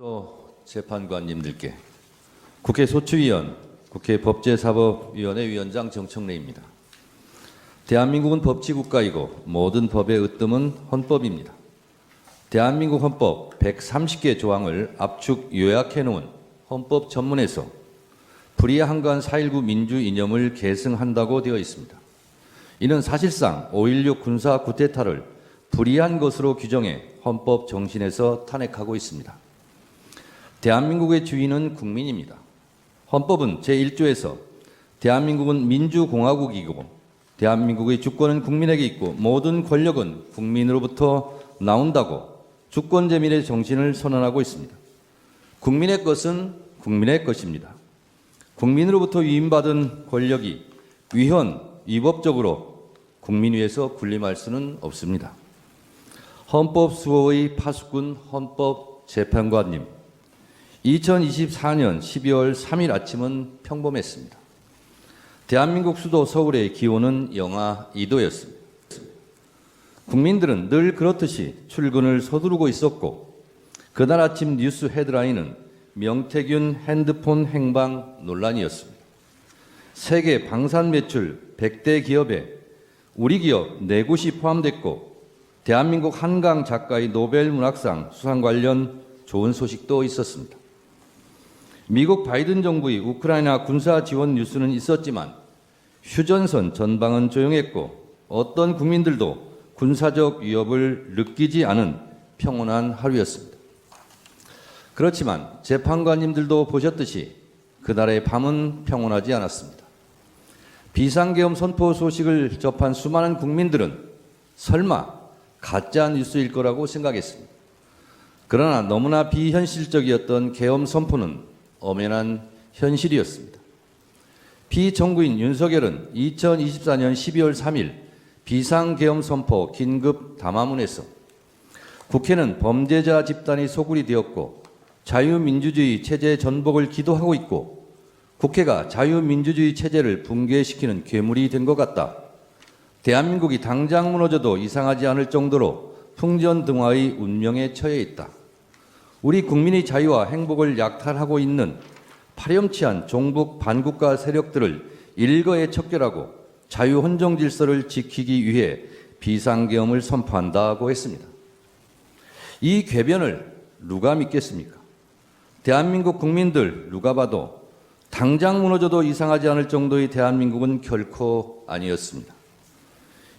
또 재판관님들께 국회 소추위원, 국회 법제사법위원회 위원장 정청래입니다. 대한민국은 법치국가이고 모든 법의 으뜸은 헌법입니다. 대한민국 헌법 130개 조항을 압축 요약해 놓은 헌법 전문에서 불의한간 4.19 민주 이념을 계승한다고 되어 있습니다. 이는 사실상 5.16 군사 구테타를 불의한 것으로 규정해 헌법 정신에서 탄핵하고 있습니다. 대한민국의 주인은 국민입니다. 헌법은 제1조에서 대한민국은 민주공화국이고 대한민국의 주권은 국민에게 있고 모든 권력은 국민으로부터 나온다고 주권제민의 정신을 선언하고 있습니다. 국민의 것은 국민의 것입니다. 국민으로부터 위임받은 권력이 위헌, 위법적으로 국민 위에서 군림할 수는 없습니다. 헌법 수호의 파수꾼 헌법 재판관님, 2024년 12월 3일 아침은 평범했습니다. 대한민국 수도 서울의 기온은 영하 2도였습니다. 국민들은 늘 그렇듯이 출근을 서두르고 있었고 그날 아침 뉴스 헤드라인은 명태균 핸드폰 행방 논란이었습니다. 세계 방산 매출 100대 기업에 우리 기업 4곳이 포함됐고 대한민국 한강 작가의 노벨 문학상 수상 관련 좋은 소식도 있었습니다. 미국 바이든 정부의 우크라이나 군사 지원 뉴스는 있었지만 휴전선 전방은 조용했고 어떤 국민들도 군사적 위협을 느끼지 않은 평온한 하루였습니다. 그렇지만 재판관님들도 보셨듯이 그날의 밤은 평온하지 않았습니다. 비상계엄 선포 소식을 접한 수많은 국민들은 설마 가짜 뉴스일 거라고 생각했습니다. 그러나 너무나 비현실적이었던 계엄 선포는 엄연한 현실이었습니다. 피정부인 윤석열은 2024년 12월 3일 비상계엄 선포 긴급 담화문에서 국회는 범죄자 집단이 소굴이 되었고 자유민주주의 체제 전복을 기도하고 있고 국회가 자유민주주의 체제를 붕괴시키는 괴물이 된 것 같다. 대한민국이 당장 무너져도 이상하지 않을 정도로 풍전등화의 운명에 처해 있다. 우리 국민의 자유와 행복을 약탈하고 있는 파렴치한 종북 반국가 세력들을 일거에 척결하고 자유 헌정 질서를 지키기 위해 비상계엄을 선포한다고 했습니다. 이 궤변을 누가 믿겠습니까? 대한민국 국민들 누가 봐도 당장 무너져도 이상하지 않을 정도의 대한민국은 결코 아니었습니다.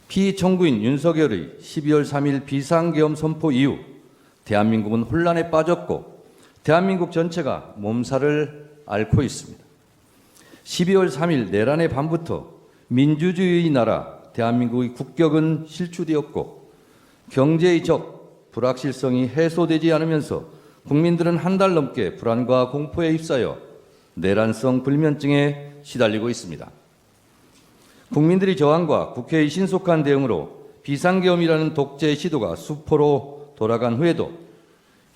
피청구인 윤석열의 12월 3일 비상계엄 선포 이후 대한민국은 혼란에 빠졌고 대한민국 전체가 몸살을 앓고 있습니다. 12월 3일 내란의 밤부터 민주주의의 나라 대한민국의 국격은 실추되었고 경제의 적 불확실성이 해소되지 않으면서 국민들은 한 달 넘게 불안과 공포에 휩싸여 내란성 불면증에 시달리고 있습니다. 국민들의 저항과 국회의 신속한 대응으로 비상계엄이라는 독재 시도가 수포로 돌아간 후에도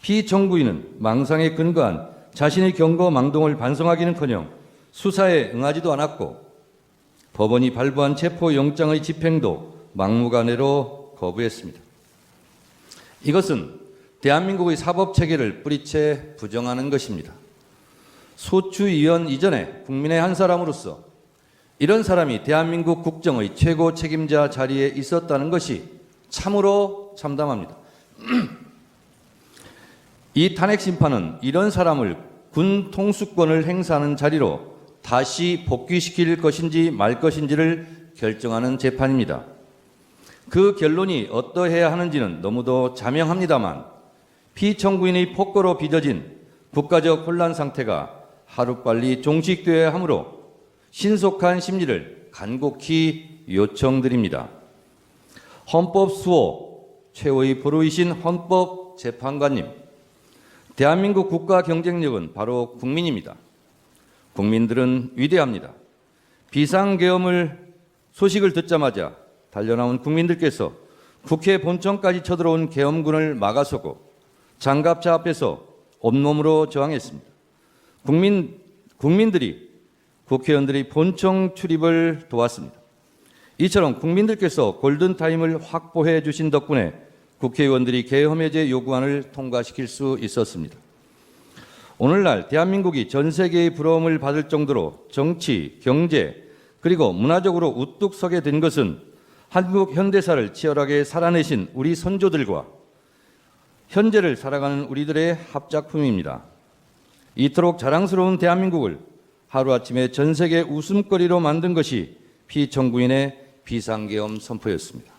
피정부인은 망상에 근거한 자신의 경고 망동을 반성하기는커녕 수사에 응하지도 않았고 법원이 발부한 체포영장의 집행도 막무가내로 거부했습니다. 이것은 대한민국의 사법체계를 뿌리채 부정하는 것입니다. 소추위원 이전에 국민의 한 사람으로서 이런 사람이 대한민국 국정의 최고 책임자 자리에 있었다는 것이 참으로 참담합니다. 이 탄핵 심판은 이런 사람을 군 통수권을 행사하는 자리로 다시 복귀시킬 것인지 말 것인지를 결정하는 재판입니다. 그 결론이 어떠해야 하는지는 너무도 자명합니다만 피청구인의 폭거로 빚어진 국가적 혼란 상태가 하루빨리 종식되어야 하므로 신속한 심리를 간곡히 요청드립니다. 헌법 수호 최고의 보루이신 헌법 재판관님, 대한민국 국가 경쟁력은 바로 국민입니다. 국민들은 위대합니다. 비상계엄을 소식을 듣자마자 달려나온 국민들께서 국회 본청까지 쳐들어온 계엄군을 막아서고 장갑차 앞에서 온몸으로 저항했습니다. 국민, 국민들이 국회의원들이 본청 출입을 도왔습니다. 이처럼 국민들께서 골든타임을 확보해 주신 덕분에 국회의원들이 계엄해제 요구안을 통과시킬 수 있었습니다. 오늘날 대한민국이 전 세계의 부러움을 받을 정도로 정치, 경제, 그리고 문화적으로 우뚝 서게 된 것은 한국 현대사를 치열하게 살아내신 우리 선조들과 현재를 살아가는 우리들의 합작품입니다. 이토록 자랑스러운 대한민국을 하루아침에 전 세계 웃음거리로 만든 것이 피청구인의 비상계엄 선포였습니다.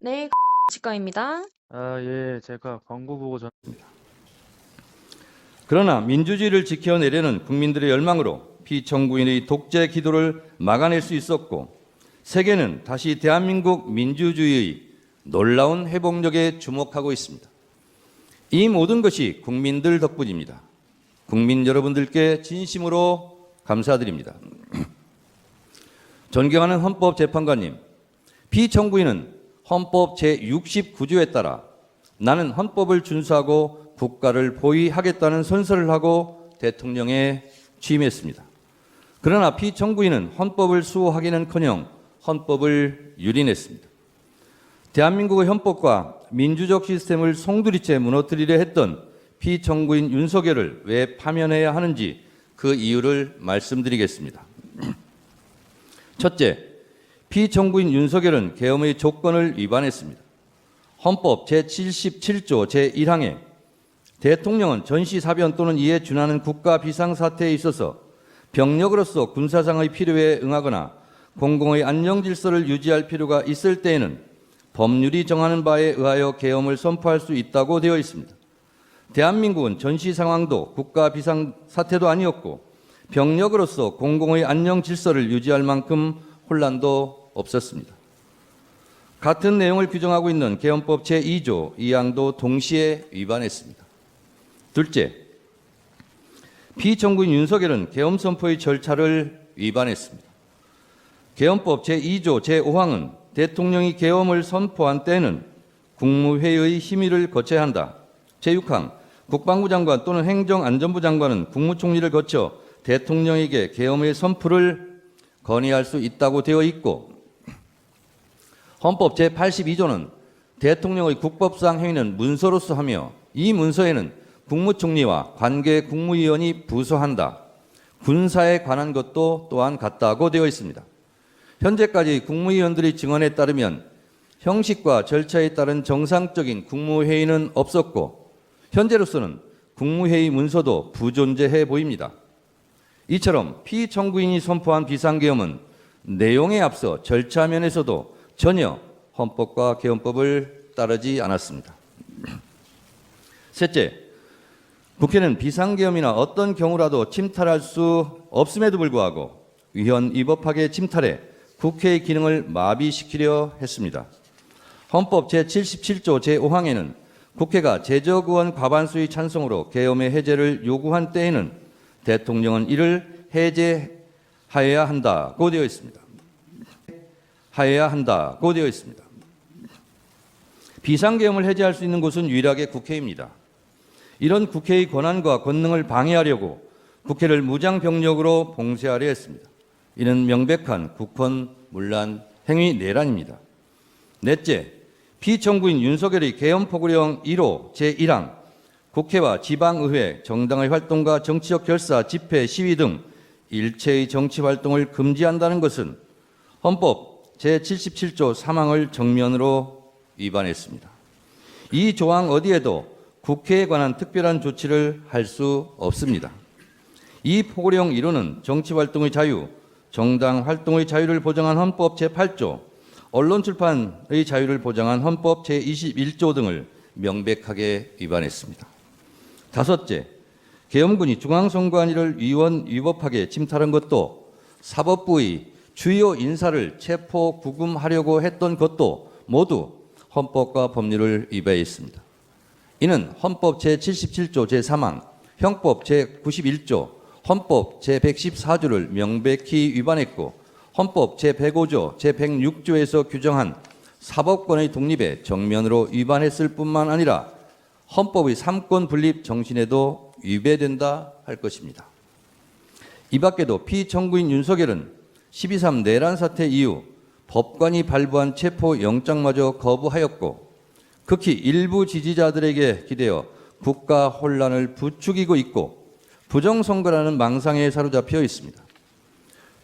네, 치과입니다. 아, 예, 제가 광고 보고 전 그러나 민주주의를 지켜내려는 국민들의 열망으로 피청구인의 독재 기도를 막아낼 수 있었고 세계는 다시 대한민국 민주주의의 놀라운 회복력에 주목하고 있습니다. 이 모든 것이 국민들 덕분입니다. 국민 여러분들께 진심으로 감사드립니다. 존경하는 헌법재판관님, 피청구인은 헌법 제69조에 따라 나는 헌법을 준수하고 국가를 보위하겠다는 선서를 하고 대통령에 취임했습니다. 그러나 피청구인은 헌법을 수호하기는커녕 헌법을 유린했습니다. 대한민국의 헌법과 민주적 시스템을 송두리째 무너뜨리려 했던 피청구인 윤석열을 왜 파면해야 하는지 그 이유를 말씀드리겠습니다. 첫째, 피청구인 윤석열은 계엄의 조건을 위반했습니다. 헌법 제77조 제1항에 대통령은 전시사변 또는 이에 준하는 국가 비상사태에 있어서 병력으로서 군사상의 필요에 응하거나 공공의 안정 질서를 유지할 필요가 있을 때에는 법률이 정하는 바에 의하여 계엄을 선포할 수 있다고 되어 있습니다. 대한민국은 전시 상황도 국가 비상 사태도 아니었고 병력으로서 공공의 안녕 질서를 유지할 만큼 혼란도 없었습니다. 같은 내용을 규정하고 있는 개헌법 제2조 2항도 동시에 위반했습니다. 둘째, 피청구인 윤석열은 계엄 선포의 절차를 위반했습니다. 계엄법 제2조 제5항은 대통령이 계엄을 선포한 때는 국무회의의 심의를 거쳐야 한다. 제6항 국방부 장관 또는 행정안전부 장관은 국무총리를 거쳐 대통령에게 계엄의 선포를 건의할 수 있다고 되어 있고 헌법 제82조는 대통령의 국법상 행위는 문서로서 하며 이 문서에는 국무총리와 관계 국무위원이 부서한다. 군사에 관한 것도 또한 같다고 되어 있습니다. 현재까지 국무위원들의 증언에 따르면 형식과 절차에 따른 정상적인 국무회의는 없었고 현재로서는 국무회의 문서도 부존재해 보입니다. 이처럼 피청구인이 선포한 비상계엄은 내용에 앞서 절차 면에서도 전혀 헌법과 개헌법을 따르지 않았습니다. 셋째, 국회는 비상계엄이나 어떤 경우라도 침탈할 수 없음에도 불구하고 위헌 위법하게 침탈해 국회의 기능을 마비시키려 했습니다. 헌법 제77조 제5항에는 국회가 제적의원 과반수의 찬성으로 계엄의 해제를 요구한 때에는 대통령은 이를 해제하여야 한다고 되어 있습니다. 하여야 한다고 되어 있습니다. 비상계엄을 해제할 수 있는 곳은 유일하게 국회입니다. 이런 국회의 권한과 권능을 방해하려고 국회를 무장병력으로 봉쇄하려 했습니다. 이는 명백한 국헌 문란 행위 내란입니다. 넷째, 피청구인 윤석열의 계엄포고령 1호 제1항 국회와 지방의회, 정당의 활동과 정치적 결사, 집회, 시위 등 일체의 정치 활동을 금지한다는 것은 헌법 제77조 3항을 정면으로 위반했습니다. 이 조항 어디에도 국회에 관한 특별한 조치를 할 수 없습니다. 이 포고령 1호는 정치 활동의 자유, 정당 활동의 자유를 보장한 헌법 제8조, 언론 출판의 자유를 보장한 헌법 제21조 등을 명백하게 위반했습니다. 다섯째, 계엄군이 중앙선관위를 위원 위법하게 침탈한 것도 사법부의 주요 인사를 체포 구금하려고 했던 것도 모두 헌법과 법률을 위배했습니다. 이는 헌법 제77조 제3항, 형법 제91조, 헌법 제114조를 명백히 위반했고 헌법 제105조, 제106조에서 규정한 사법권의 독립에 정면으로 위반했을 뿐만 아니라 헌법의 삼권 분립 정신에도 위배된다 할 것입니다. 이 밖에도 피청구인 윤석열은 12.3 내란 사태 이후 법관이 발부한 체포 영장마저 거부하였고 극히 일부 지지자들에게 기대어 국가 혼란을 부추기고 있고 부정선거라는 망상에 사로잡혀 있습니다.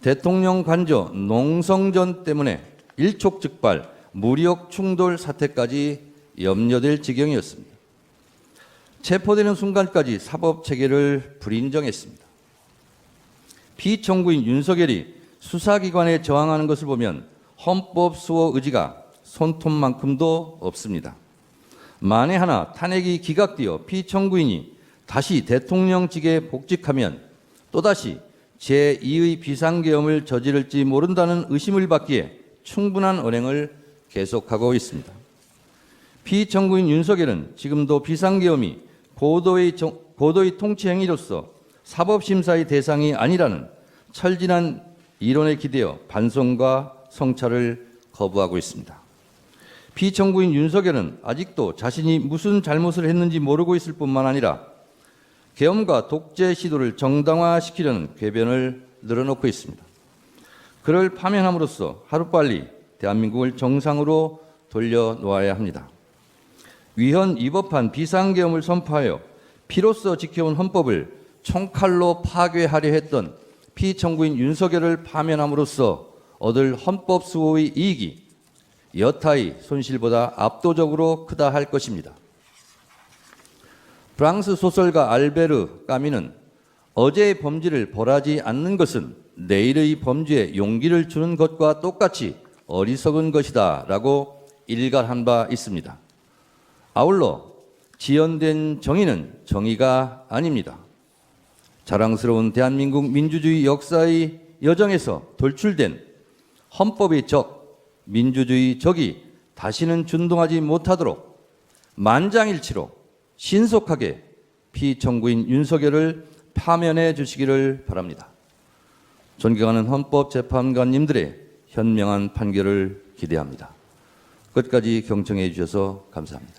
대통령 관저 농성전 때문에 일촉즉발 무력 충돌 사태까지 염려될 지경이었습니다. 체포되는 순간까지 사법 체계를 불인정했습니다. 피청구인 윤석열이 수사기관에 저항하는 것을 보면 헌법 수호 의지가 손톱만큼도 없습니다. 만에 하나 탄핵이 기각되어 피청구인이 다시 대통령직에 복직하면 또다시 제2의 비상계엄을 저지를지 모른다는 의심을 받기에 충분한 언행을 계속하고 있습니다. 피청구인 윤석열은 지금도 비상계엄이 고도의, 정- 고도의 통치 행위로서 사법심사의 대상이 아니라는 철진한 이론에 기대어 반성과 성찰을 거부하고 있습니다. 피청구인 윤석열은 아직도 자신이 무슨 잘못을 했는지 모르고 있을 뿐만 아니라 계엄과 독재 시도를 정당화시키려는 궤변을 늘어놓고 있습니다. 그를 파면함으로써 하루빨리 대한민국을 정상으로 돌려놓아야 합니다. 위헌 위법한 비상계엄을 선포하여 피로써 지켜온 헌법을 총칼로 파괴하려 했던 피청구인 윤석열을 파면함으로써 얻을 헌법 수호의 이익이 여타의 손실보다 압도적으로 크다 할 것입니다. 프랑스 소설가 알베르 까미는 어제의 범죄를 벌하지 않는 것은 내일의 범죄에 용기를 주는 것과 똑같이 어리석은 것이다 라고 일갈한 바 있습니다. 아울러 지연된 정의는 정의가 아닙니다. 자랑스러운 대한민국 민주주의 역사의 여정에서 돌출된 헌법의 적, 민주주의 적이 다시는 준동하지 못하도록 만장일치로 신속하게 피청구인 윤석열을 파면해 주시기를 바랍니다. 존경하는 헌법재판관님들의 현명한 판결을 기대합니다. 끝까지 경청해 주셔서 감사합니다.